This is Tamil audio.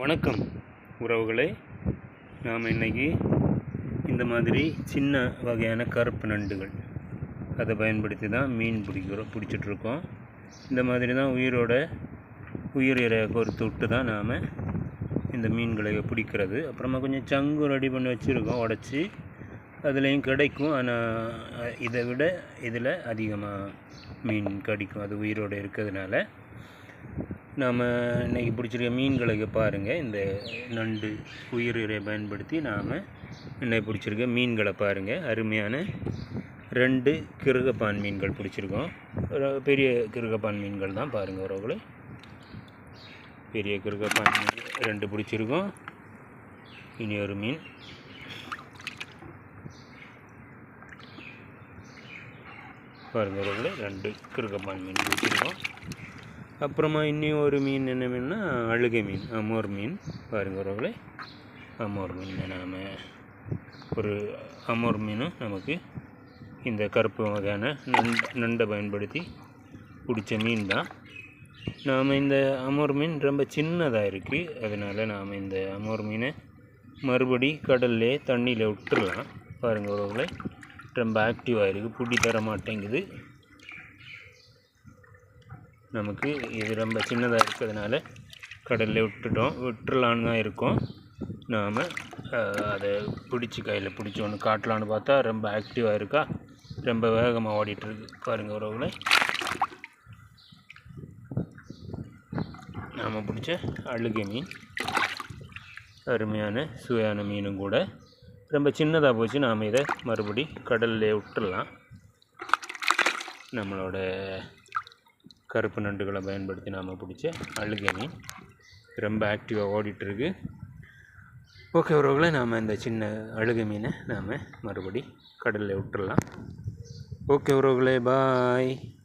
வணக்கம் உறவுகளை. நாம் இன்னைக்கு இந்த மாதிரி சின்ன வகையான கருப்பு நண்டுகள். அதை பயன்படுத்தி தான் மீன் பிடிக்கிறோம் பிடிச்சிட்ருக்கோம் இந்த மாதிரி தான் உயிரோட உயிர் பொறுத்து விட்டு தான் நாம் இந்த மீன்களை பிடிக்கிறது. அப்புறமா கொஞ்சம் சங்கு ரெடி பண்ணி வச்சுருக்கோம் உடச்சி. அதுலேயும் கிடைக்கும் ஆனால் இதை விட இதில் அதிகமாக மீன் கிடைக்கும். அது உயிரோடு இருக்கிறதுனால. நாம் இன்றைக்கி பிடிச்சிருக்க மீன்களை பாருங்கள் இந்த நண்டு உயிரை பயன்படுத்தி நாம் இன்னைக்கு பிடிச்சிருக்க மீன்களை பாருங்கள் அருமையான ரெண்டு கிருகப்பான் மீன்கள் பிடிச்சிருக்கோம். ஒரு பெரிய கிருகப்பான் மீன்கள் தான் பாருங்கள் உறவுகளை. பெரிய கிருகப்பான் மீன் ரெண்டு பிடிச்சிருக்கோம். இனி ஒரு மீன். பாருங்கள் உறவுகளை ரெண்டு கிருகப்பான் மீன் பிடிச்சிருக்கோம். அப்புறமா இன்னும் ஒரு மீன் என்ன மீன்னா அழுகை மீன் அமோர் மீன். பாருங்க உறவுகளை அமோர் மீன் நாம் ஒரு அமோர் மீனும் நமக்கு இந்த கருப்பு வகையான நண்டு நண்டை பயன்படுத்தி பிடிச்ச மீன் தான் நாம் இந்த அமோர் மீன் ரொம்ப சின்னதாக இருக்குது அதனால் நாம் இந்த அமோர் மீனை மறுபடி கடல்லே தண்ணியில் விட்டுடலாம் பாருங்கள் உறவுகளை ரொம்ப ஆக்டிவாக இருக்குது பிடி தர மாட்டேங்குது நமக்கு இது ரொம்ப சின்னதாக இருக்கிறதுனால கடலில் விட்டுட்டோம். விட்டுறலான்னு தான் இருக்கோம். நாம் அதை பிடிச்சி கையில் பிடிச்சி ஒன்று காட்டலான்னு பார்த்தா ரொம்ப ஆக்டிவாக இருக்கா? ரொம்ப வேகமாக ஓடிட்டுருக்கு. பாருங்கள் உறவுகளை. நாம் பிடிச்ச அழுகை மீன் அருமையான சுவையான மீனும் கூட. ரொம்ப சின்னதாக போச்சு. நாம் இதை மறுபடி கடல்லே விட்டுடலாம் நம்மளோட கருப்பு நண்டுகளை பயன்படுத்தி நாம் பிடிச்ச அழுகை மீன் ரொம்ப ஆக்டிவாக ஓடிட்டுருக்கு. ஓகே உறவுகளை நாம் இந்த சின்ன அழுகை மீனை நாம் மறுபடி கடலில் விட்டுறலாம். ஓகே உறவுகளே பாய்